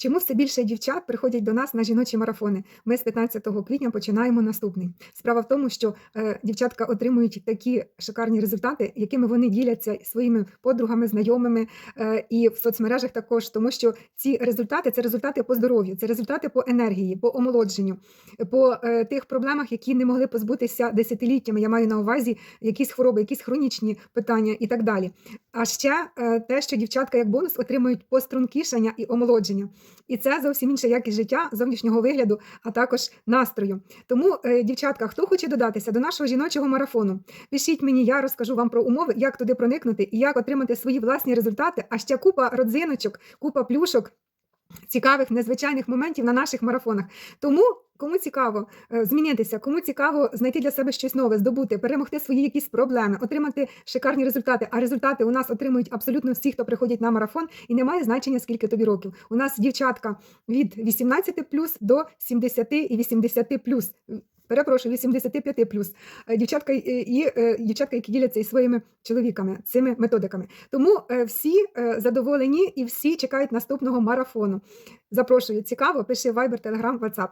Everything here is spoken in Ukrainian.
Чому все більше дівчат приходять до нас на жіночі марафони? Ми з 15 квітня починаємо наступний. Справа в тому, що е, дівчатка отримують такі шикарні результати, якими вони діляться своїми подругами, знайомими е, і в соцмережах також, тому що ці результати це результати по здоров'ю, це результати по енергії, по омолодженню, по е, тих проблемах, які не могли позбутися десятиліттями. Я маю на увазі якісь хвороби, якісь хронічні питання і так далі. А ще е, те, що дівчатка як бонус отримують пострункішання і омолодження. І це зовсім інша якість життя, зовнішнього вигляду, а також настрою. Тому, е, дівчатка, хто хоче додатися до нашого жіночого марафону, пишіть мені, я розкажу вам про умови, як туди проникнути і як отримати свої власні результати. А ще купа родзиночок, купа плюшок. Цікавих незвичайних моментів на наших марафонах. Тому кому цікаво е, змінитися, кому цікаво знайти для себе щось нове, здобути, перемогти свої якісь проблеми, отримати шикарні результати. А результати у нас отримують абсолютно всі, хто приходять на марафон, і немає значення, скільки тобі років. У нас дівчатка від 18 до 70 і 80 Перепрошую, 85 плюс дівчатка і, і е, дівчатка, які діляться із своїми чоловіками цими методиками. Тому е, всі е, задоволені і всі чекають наступного марафону. Запрошую, цікаво, пиши Viber, Telegram, WhatsApp.